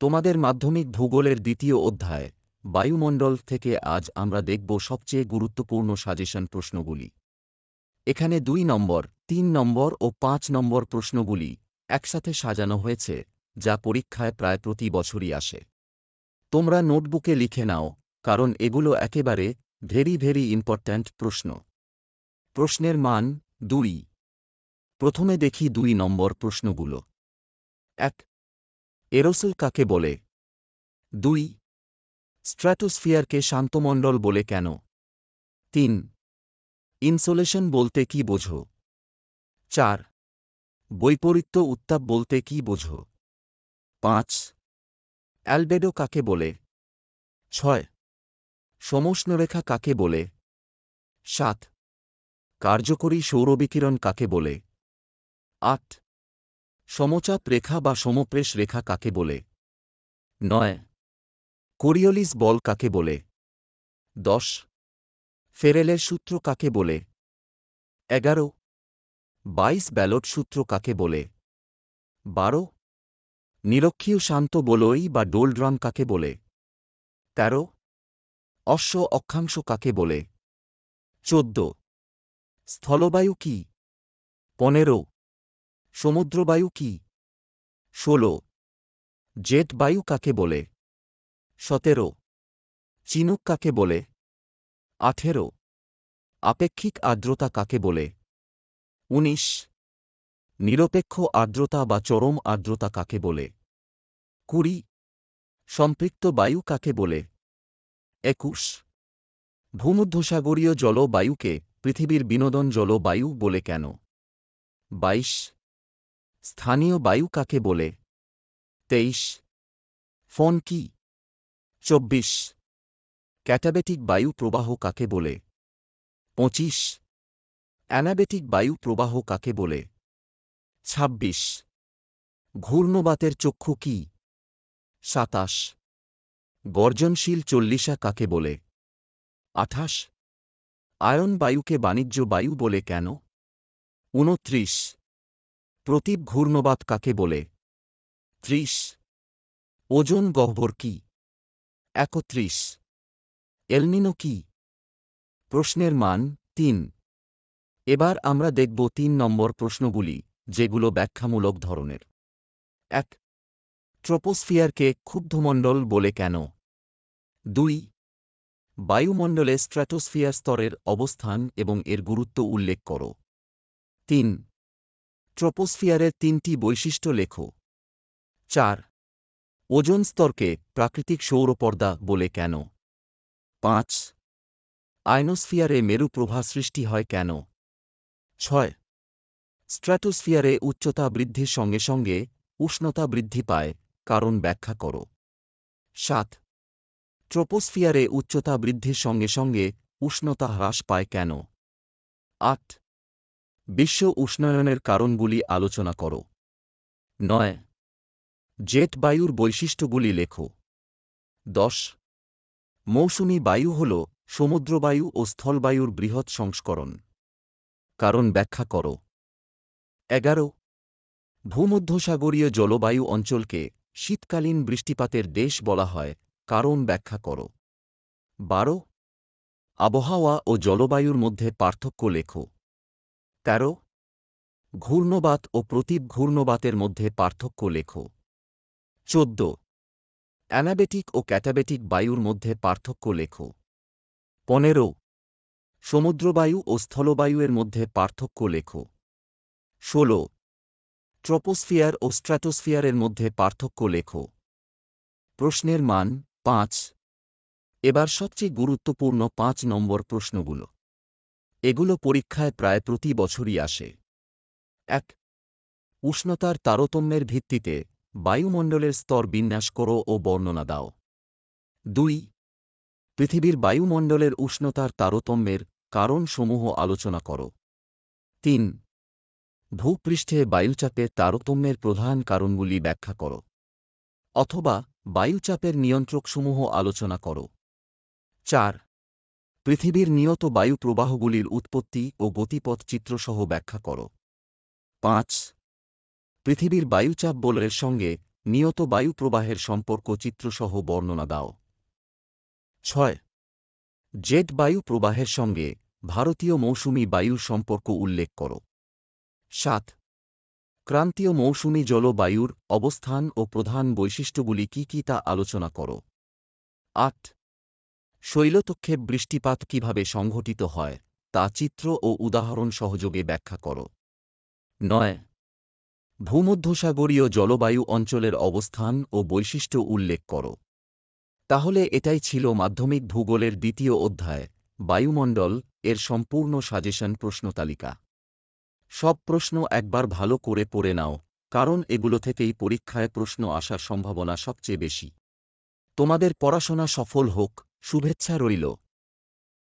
তোমাদের মাধ্যমিক ভূগোলের দ্বিতীয় অধ্যায়, বায়ুমণ্ডল থেকে আজ আমরা দেখব সবচেয়ে গুরুত্বপূর্ণ সাজেশন প্রশ্নগুলি। এখানে দুই নম্বর, তিন নম্বর ও পাঁচ নম্বর প্রশ্নগুলি একসাথে সাজানো হয়েছে, যা পরীক্ষায় প্রায় প্রতি বছরই আসে। তোমরা নোটবুকে লিখে নাও, কারণ এগুলো একেবারে ভেরি ভেরি ইম্পর্ট্যান্ট প্রশ্ন। প্রশ্নের মান দুই। প্রথমে দেখি দুই নম্বর প্রশ্নগুলো। এক এরোসোল কাকে বলে? দুই, স্ট্র্যাটোস্ফিয়ারকে শান্তমণ্ডল বলে কেন? তিন, ইনসোলেশন বলতে কি বোঝো? চার, বৈপরীত্য উত্তাপ বলতে কি বোঝো? পাঁচ, অ্যালবেডো কাকে বলে? ছয়, সমষ্ণরেখা কাকে বলে? সাত, কার্যকরী সৌরবিকিরণ কাকে বলে? আট সমচাপ রেখা বা সমপ্রেশ রেখা কাকে বলে? নয়। কোরিওলিস বল কাকে বলে? দশ। ফেরেলের সূত্র কাকে বলে? এগারো। বাইশ ব্যালট সূত্র কাকে বলে? বারো। নিরক্ষীয় শান্ত বলই বা ডোলড্রাম কাকে বলে? তেরো। অশ্ব অক্ষাংশ কাকে বলে? চোদ্দ। স্থলবায়ু কি? পনেরো। সমুদ্রবায়ু কি? ষোলো। জেট বায়ু কাকে বলে? সতেরো। চিনুক কাকে বলে? আঠেরো। আপেক্ষিক আর্দ্রতা কাকে বলে? উনিশ। নিরপেক্ষ আর্দ্রতা বা চরম আর্দ্রতা কাকে বলে? কুড়ি। সম্পৃক্ত বায়ু কাকে বলে? একুশ। ভূমধ্যসাগরীয় জলবায়ুকে পৃথিবীর বিনোদন জলবায়ু বলে কেন? বাইশ। স্থানীয় বায়ু কাকে বলে? তেইশ। ফোন কি? চব্বিশ। ক্যাটাবেটিক বায়ু প্রবাহ কাকে বলে? পঁচিশ। অ্যানাবেটিক বায়ু প্রবাহ কাকে বলে? ছাব্বিশ। ঘূর্ণবাতের চক্ষু কি? সাতাশ। গর্জনশীল চল্লিশা কাকে বলে? আঠাশ। আয়ন বায়ুকে বাণিজ্য বায়ু বলে কেন? উনত্রিশ প্রতীপ ঘূর্ণবাত কাকে বলে? ত্রিশ। ওজন গহ্বর কি? একত্রিশ। এলনিনো কি? প্রশ্নের মান তিন। এবার আমরা দেখব তিন নম্বর প্রশ্নগুলি, যেগুলো ব্যাখ্যামূলক ধরনের। এক। ট্রোপোস্ফিয়ারকে ক্ষুব্ধমণ্ডল বলে কেন? দুই। বায়ুমণ্ডলে স্ট্র্যাটোস্ফিয়ার স্তরের অবস্থান এবং এর গুরুত্ব উল্লেখ করো। তিন। ট্রোপোস্ফিয়ারের তিনটি বৈশিষ্ট্য লেখো। চার, ওজন স্তরকে প্রাকৃতিক সৌরপর্দা বলে কেন? পাঁচ আয়নোস্ফিয়ারে মেরু প্রভা সৃষ্টি হয় কেন? ছয়, স্ট্র্যাটোস্ফিয়ারে উচ্চতা বৃদ্ধির সঙ্গে সঙ্গে উষ্ণতা বৃদ্ধি পায়, কারণ ব্যাখ্যা করো। সাত, ট্রোপোস্ফিয়ারে উচ্চতা বৃদ্ধির সঙ্গে সঙ্গে উষ্ণতা হ্রাস পায় কেন? আট বিশ্ব উষ্ণায়নের কারণগুলি আলোচনা করো। নয়। জেট বায়ুর বৈশিষ্ট্যগুলি লেখো। দশ। মৌসুমি বায়ু হল সমুদ্রবায়ু ও স্থলবায়ুর বৃহৎ সংস্করণ। কারণ ব্যাখ্যা করো। এগারো। ভূমধ্যসাগরীয় জলবায়ু অঞ্চলকে শীতকালীন বৃষ্টিপাতের দেশ বলা হয়, কারণ ব্যাখ্যা করো। বারো। আবহাওয়া ও জলবায়ুর মধ্যে পার্থক্য লেখো। তেরো। ঘূর্ণবাত ও প্রতীপ ঘূর্ণবাতের মধ্যে পার্থক্য লেখ। চোদ্দ। অ্যানাবেটিক ও ক্যাটাবেটিক বায়ুর মধ্যে পার্থক্য লেখ। পনেরো। সমুদ্রবায়ু ও স্থলবায়ুয়ের মধ্যে পার্থক্য লেখ। ষোলো। ট্রোপোস্ফিয়ার ও স্ট্র্যাটোস্ফিয়ারের মধ্যে পার্থক্য লেখ। প্রশ্নের মান পাঁচ। এবার সবচেয়ে গুরুত্বপূর্ণ পাঁচ নম্বর প্রশ্নগুলো। এগুলো পরীক্ষায় প্রায় প্রতি বছরই আসে। এক, উষ্ণতার তারতম্যের ভিত্তিতে বায়ুমণ্ডলের স্তর বিন্যাস করো ও বর্ণনা দাও। দুই, পৃথিবীর বায়ুমণ্ডলের উষ্ণতার তারতম্যের কারণসমূহ আলোচনা করো। তিন, ভূপৃষ্ঠে বায়ুচাপের তারতম্যের প্রধান কারণগুলি ব্যাখ্যা করো। অথবা বায়ুচাপের নিয়ন্ত্রকসমূহ আলোচনা করো। চার পৃথিবীর নিয়ত বায়ু প্রবাহগুলির উৎপত্তি ও গতিপথ চিত্রসহ ব্যাখ্যা করো। পাঁচ, পৃথিবীর বায়ুচাপ বলয়ের সঙ্গে নিয়ত বায়ু প্রবাহের সম্পর্ক চিত্রসহ বর্ণনা দাও। ছয়, জেট বায়ু প্রবাহের সঙ্গে ভারতীয় মৌসুমি বায়ুর সম্পর্ক উল্লেখ করো। সাত, ক্রান্তীয় মৌসুমি জলবায়ুর অবস্থান ও প্রধান বৈশিষ্ট্যগুলি কি কি তা আলোচনা করো। আট শৈলতক্ষে বৃষ্টিপাত কীভাবে সংঘটিত হয়, তা চিত্র ও উদাহরণ সহযোগে ব্যাখ্যা করো। নয়। ভূমধ্যসাগরীয় জলবায়ু অঞ্চলের অবস্থান ও বৈশিষ্ট্য উল্লেখ করো। তাহলে এটাই ছিল মাধ্যমিক ভূগোলের দ্বিতীয় অধ্যায়, বায়ুমণ্ডল, এর সম্পূর্ণ সাজেশন প্রশ্নতালিকা। সব প্রশ্ন একবার ভালো করে পড়ে নাও, কারণ এগুলো থেকেই পরীক্ষায় প্রশ্ন আসার সম্ভাবনা সবচেয়ে বেশি। তোমাদের পড়াশোনা সফল হোক শুভেচ্ছা রইল।